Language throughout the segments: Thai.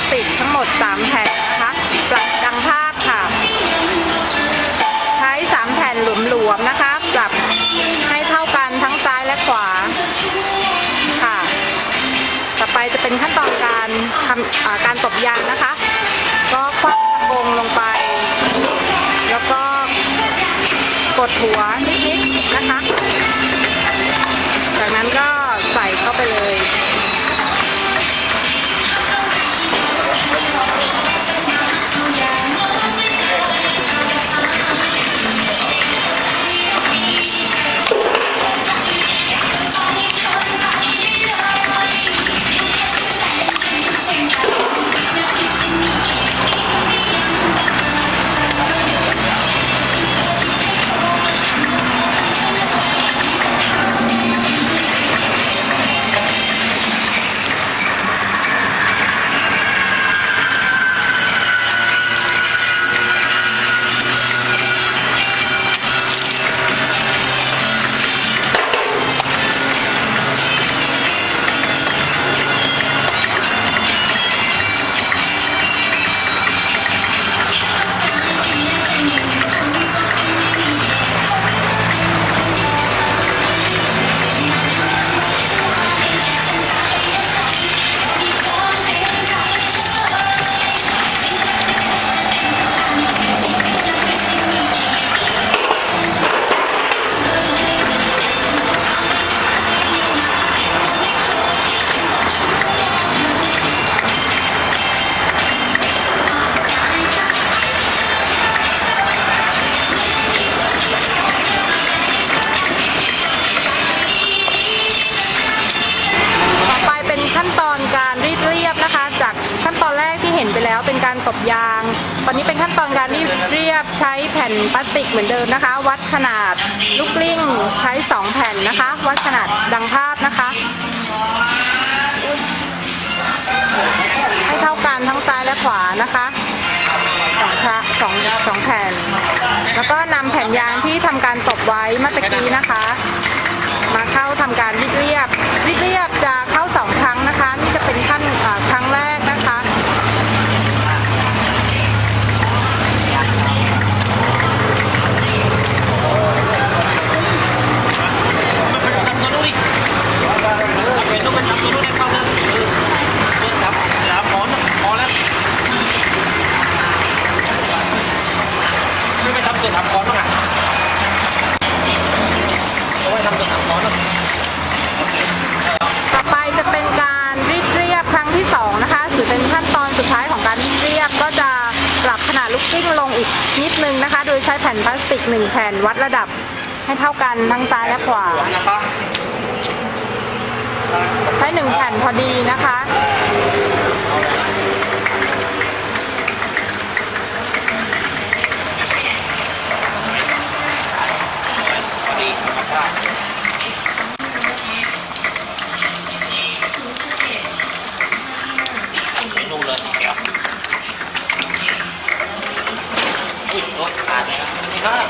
สติกทั้งหมด 3 แผ่นนะคะปรับดังภาพค่ะ ใช้ 3 แผ่นหลวมๆนะคะ ปรับให้เท่ากันทั้งซ้ายและขวาค่ะ ต่อไปจะเป็นขั้นตอนการทำการตบยางนะคะ ก็ควักระกงลงไป แล้วก็กดหัวนิดๆนะคะ จากนั้นก็ใส่เข้าไปเลย ตบยาง ตอนนี้เป็นขั้นตอนการรีดเรียบใช้แผ่นพลาสติกเหมือนเดิมนะคะ วัดขนาดลูกกลิ้งใช้ 2 แผ่นนะคะ วัดขนาดดังภาพนะคะ ให้เท่ากันทั้งซ้ายและขวานะคะสองคะสองสองแผ่น แล้วก็นำแผ่นยางที่ทำการตบไว้เมื่อกี้นะคะ มาเข้าทำการรีดเรียบรีดเรียบจะเข้าสองครั้งนะคะ นี่จะเป็นขั้นอ่าครั้งแรกนะคะ ทำตัวนู้นอีกทำเป็นต้องเป็นทำตัวนู้นให้เข้าเลยเออเออจับจับหมอนพอแล้วไม่ไป ทำตัวทำก้อนบ้างอะเอาไว้ทำตัวทำก้อนบ้างต่อไปจะเป็นการรีดเรียบครั้งที่สองนะคะถือเป็นขั้นตอนสุดท้ายของการรีดเรียบก็จะปรับขนาดลูกกิ้งลงอีกนิดนึงนะคะ โดยใช้แผ่นพลาสติกหนึ่งแผ่นวัดระดับให้เท่ากันทั้งซ้ายและขวานะครับใช้หนึ่งแผ่นพอดีนะคะ พอดีครับไม่นุ่มเลยเดี๋ยวอุ้ยรถขาดเลยครับนี่ครับ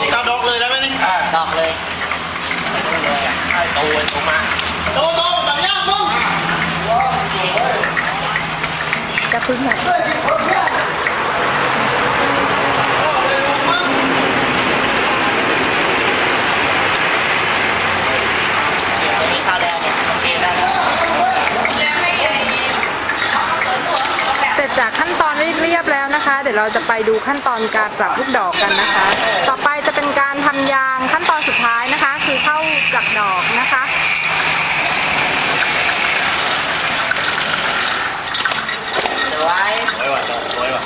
นี่เอาดอกเลยได้ไหมนี่ ดอกเลยไม่นุ่มเลยอะโตเลยโตมาโตโตดังยากมึงจะพึ่งหน่อย เดี๋ยวตัวนี้เข้าแล้วเนี่ยโอเคได้แล้ว เสร็ จากขั้นตอนรีดเรียบแล้วนะคะ เดี๋ยวเราจะไปดูขั้นตอนการปรับลูกดอกกันนะคะ ต่อไปจะเป็นการทำยางขั้นตอนสุดท้ายนะคะ คือเข้าปลักดอกนะคะสวยสวยว่ะดอกสวยว่ะ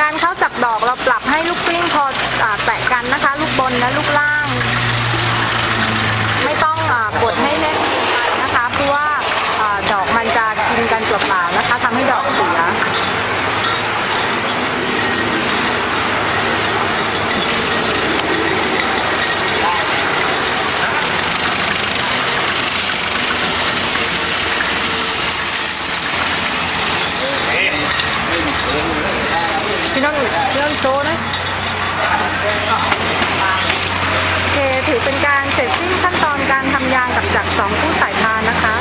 การเข้าจับดอกเราปรับให้ลูกกลิ้งพออแตะกันนะคะ ลูกบนและลูกล่างื่องโชว์นะโอเคถือเป็นการเสร็จสิ้นขั้นตอนการทำยางกับจักสองคู่สายพานนะคะ